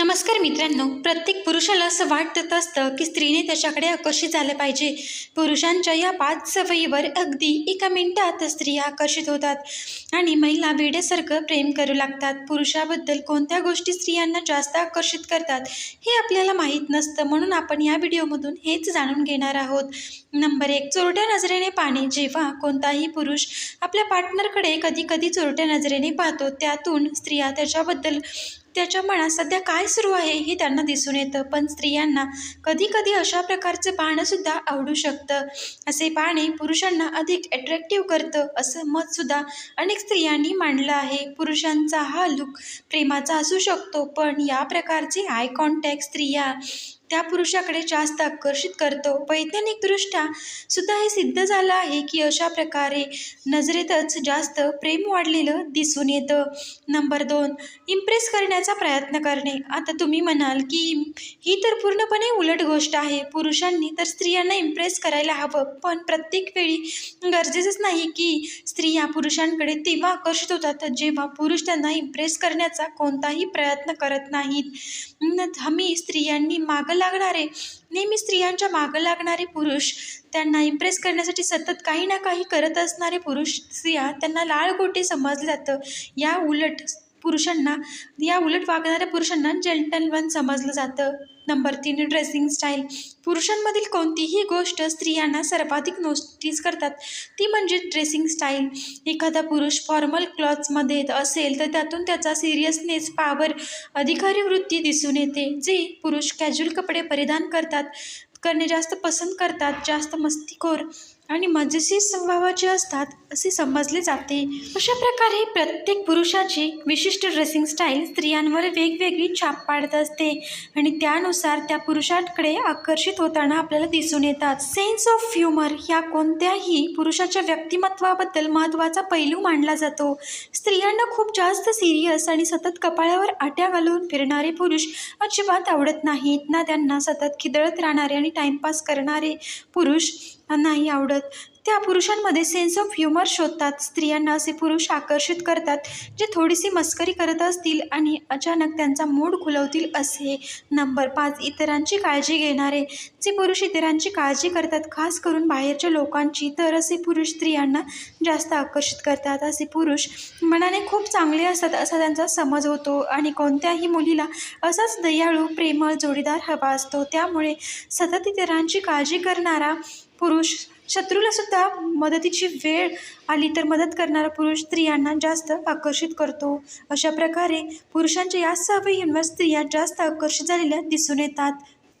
नमस्कार मित्रांनो प्रत्येक पुरुषाला असं वाटत असतं की स्त्रीने त्याच्याकडे आकर्षित झालं पाहिजे. पुरुषांच्या या पाच सवयीवर अगदी एका मिनिटात स्त्रिया आकर्षित होतात आणि महिला वेड्यासारखं प्रेम करू लागतात. पुरुषाबद्दल कोणत्या गोष्टी स्त्रियांना जास्त आकर्षित करतात हे आपल्याला माहीत नसतं म्हणून आपण या व्हिडिओमधून हेच जाणून घेणार आहोत. नंबर एक चोरट्या नजरेने पाहणे. जेव्हा कोणताही पुरुष आपल्या पार्टनरकडे कधी कधी चोरट्या नजरेने पाहतो त्यातून स्त्रिया त्याच्याबद्दल त्याच्या मनात सध्या काय सुरू आहे हे त्यांना दिसून येतं. पण स्त्रियांना कधी कधी अशा प्रकारचं पाहणंसुद्धा आवडू शकतं. असे पाहणे पुरुषांना अधिक अट्रॅक्टिव्ह करतं असं मतसुद्धा अनेक स्त्रियांनी मांडलं आहे. पुरुषांचा हा लुक प्रेमाचा असू शकतो पण या प्रकारचे आय कॉन्टॅक्ट स्त्रिया त्या पुरुषाकडे जास्त आकर्षित करतो. वैज्ञानिकदृष्ट्या सुद्धा हे सिद्ध झालं आहे की अशा प्रकारे नजरेतच जास्त प्रेम वाढलेलं दिसून येतं. नंबर दोन इम्प्रेस करण्याचा प्रयत्न करणे. आता तुम्ही म्हणाल की ही तर पूर्णपणे उलट गोष्ट आहे. पुरुषांनी तर स्त्रियांना इम्प्रेस करायला हवं. पण प्रत्येक वेळी गरजेचंच नाही की स्त्रिया पुरुषांकडे तेव्हा आकर्षित होतात जेव्हा पुरुष त्यांना इम्प्रेस करण्याचा कोणताही प्रयत्न करत नाहीत. हमी आम्ही स्त्रियांनी मागल लागणारे नेहमी स्त्रियांच्या मागं लागणारे पुरुष त्यांना इम्प्रेस करण्यासाठी सतत काही ना काही करत असणारे पुरुष स्त्रिया त्यांना लाळगोटे समजलं जातं. या उलट पुरुषांना या उलट वागणाऱ्या पुरुषांना जेंटलमन समजलं जातं. नंबर तीन ड्रेसिंग स्टाईल पुरुषांमधील कोणतीही गोष्ट स्त्रियांना सर्वाधिक नोटीस करतात. ती म्हणजे ड्रेसिंग स्टाईल एखादा पुरुष फॉर्मल क्लॉथ्समध्ये असेल तर त्यातून त्याचा सिरियसनेस पावर अधिकारी वृत्ती दिसून येते. जे पुरुष कॅज्युअल कपडे परिधान करतात करणे जास्त पसंत करतात जास्त मस्तीखोर आणि मजेशीर स्वभावाचे असतात असे समजले जाते. अशा प्रकारे प्रत्येक पुरुषाची विशिष्ट ड्रेसिंग स्टाईल स्त्रियांवर वेगवेगळी छाप पाडत असते. आणि त्यानुसार त्या पुरुषांकडे आकर्षित होताना आपल्याला दिसून येतात. सेन्स ऑफ ह्युमर ह्या कोणत्याही पुरुषाच्या व्यक्तिमत्वाबद्दल महत्त्वाचा पैलू मानला जातो. स्त्रियांना खूप जास्त सिरियस आणि सतत कपाळावर आट्या घालून फिरणारे पुरुष अजिबात आवडत नाहीत. ना त्यांना सतत खिदळत राहणारे आणि टाइमपास करणारे पुरुष नाही आवडत. त्या पुरुषांमध्ये सेन्स ऑफ ह्युमर शोधतात. स्त्रियांना असे पुरुष आकर्षित करतात जे थोडीशी मस्करी करत असतील आणि अचानक त्यांचा मूड खुलवतील असे. नंबर पाच इतरांची काळजी घेणारे. जे पुरुष इतरांची काळजी करतात खास करून बाहेरच्या लोकांची तर असे पुरुष स्त्रियांना जास्त आकर्षित करतात. असे पुरुष मनाने खूप चांगले असतात असा त्यांचा समज होतो. आणि कोणत्याही मुलीला असाच दयाळू प्रेमळ जोडीदार हवा असतो. त्यामुळे सतत इतरांची काळजी करणारा पुरुष शत्रूला सुद्धा मदतीची वेळ आली तर मदत करणारा पुरुष स्त्रियांना जास्त आकर्षित करतो. अशा प्रकारे पुरुषांच्या या सवयींवर स्त्रिया जास्त आकर्षित झालेल्या दिसून येतात.